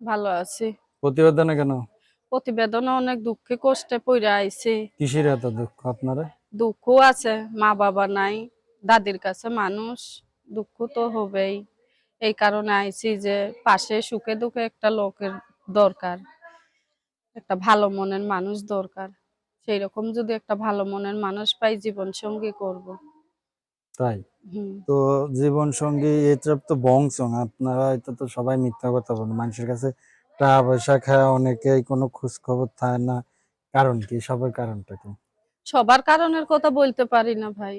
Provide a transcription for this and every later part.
ভালো আছি। প্রতিবেদনে কেন? প্রতিবেদনে অনেক দুঃখে কষ্টে পড়ে আইছি। কিসের এত দুঃখ আপনারা? দুঃখ আছে মা বাবা নাই দাদির কাছে মানুষ দুঃখ তো হবেই। এই কারণে আইছি যে পাশে সুখে দুঃখে একটা লোকের দরকার একটা ভালো মনের মানুষ দরকার। সেই রকম যদি একটা ভালো মনের মানুষ পাই জীবন সঙ্গী করব। তাই? তো জীবন সঙ্গী এটা তো বংশং আপনারা এটা তো সবাই মিথ্যা কথা বলেন মানুষের কাছে টাকা পয়সা খায় অনেকেই কোনো খোঁজ খবর থাকে না। কারণ কি? সবার কারণটা কি? সবার কারণের কথা বলতে পারি না ভাই।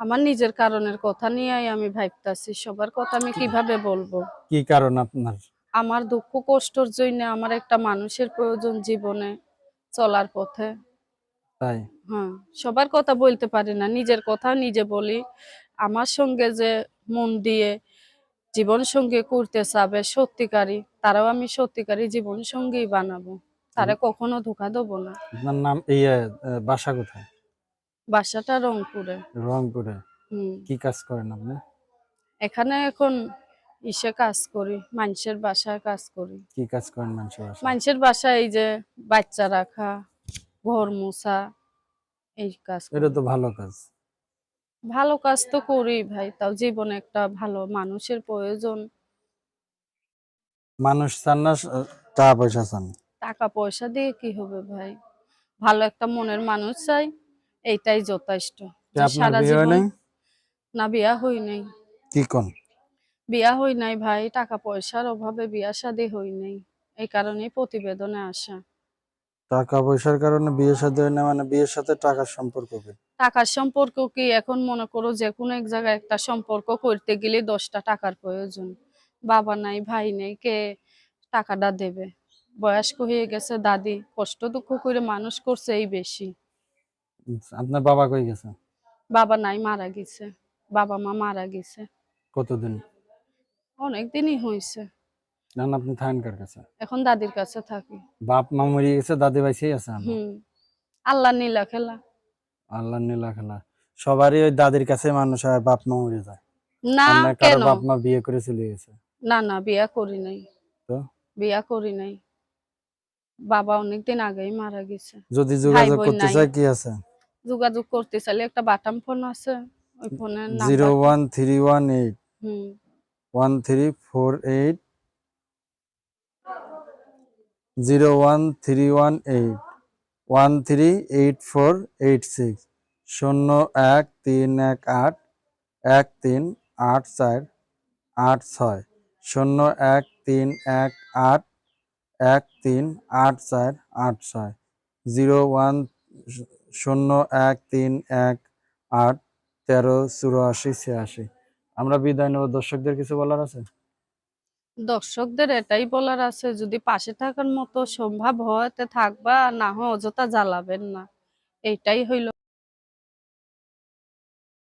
আমার নিজের কারণের কথা নিয়েই আমি ভাবতাছি সবার কথা আমি কীভাবে বলব? কি কারণ আপনার? আমার দুঃখ কষ্টর জন্য আমার একটা মানুষের প্রয়োজন জীবনে চলার পথে। তাই? হ্যাঁ সবার কথা বলতে পারি না নিজের কথা নিজে বলি। আমার সঙ্গে যে মন দিয়ে জীবন সঙ্গী করতে চাবে সত্যিকারী তারাও আমি সত্যিকারী জীবন সঙ্গী বানাবো। তারা কখনো ধোকা দেবো না। আপনার নাম ইয়ে আহ, বাসা কোথায়? বাসাটা রংপুরে। রংপুরে। কি কাজ করেন আপনি? এখানে এখন ইসে কাজ করি মানুষের বাসায় কাজ করি। কি কাজ করেন মানুষের বাসায়? মানুষের বাসায় এই যে বাচ্চা রাখা ঘর মোছা এই কাজ এটা তো ভালো কাজ। ভালো কাজ তো করি ভাই তাও জীবনে একটা ভালো মানুষের প্রয়োজন। মানুষ চান না টাকা পয়সা চান। টাকা পয়সা দিয়ে কি হবে ভাই? ভালো একটা মনের মানুষ চাই এইটাই যথেষ্ট। সারা বিয়ে জীবন না বিয়া হই নাই। কি কোন? বিয়া হই নাই ভাই টাকা পয়সার অভাবে বিয়া শাদী হই নাই। এই কারণেই প্রতিবেদনে আসা। টাকা পয়সার কারণে বিয়ে সাথে হয় না মানে বিয়ের সাথে টাকার সম্পর্ক কি? টাকার সম্পর্ক কি? এখন মনে করো যে কোনো এক জায়গায় একটা সম্পর্ক করতে গেলে দশটা টাকার প্রয়োজন। বাবা নাই ভাই নেই কে টাকাটা দেবে? বয়স্ক হয়ে গেছে দাদি কষ্ট দুঃখ করে মানুষ করছে এই বেশি। আপনার বাবা কই গেছে? বাবা নাই মারা গেছে। বাবা মা মারা গেছে। কতদিন? অনেক দিনই হয়েছে। জান আপনি থাকেন কার কাছে? এখন দাদির কাছে থাকি। বাপ মা মরে গেছে দাদি আছে হুম। আল্লাহ নীলা খেলা। আল্লাহ নীলা খেলা। সবারই ওই দাদির কাছে মানুষ আর বাপ মা মরে যায়। না কেন? বাপ মা বিয়ে করে চলে গেছে। না না বিয়া করি নাই। তো? বিয়া করি নাই। বাবা অনেকদিন আগেই মারা গেছে। যদি যোগাযোগ করতে চাই কি আছে? যোগাযোগ করতে চাইলে একটা বাটাম ফোন আছে। ওই ফোনের number. One three one eight. হুম। One three four eight zero one three one eight one three eight four eight six শূন্য এক তিন এক আট এক তিন আট চার আট ছয় শূন্য এক তিন এক আট এক তিন আট চার আট ছয় জিরো ওয়ান শূন্য এক তিন এক আট তেরো, চুরাশি, ছিয়াশি। আমরা বিদায় নেব। দর্শকদের কিছু বলার আছে? দর্শকদের এটাই বলার আছে, যদি পাশে থাকার মতো সম্ভব হয় তে থাকবা, না হয় অযথা জ্বালাবেন না। এটাই হইল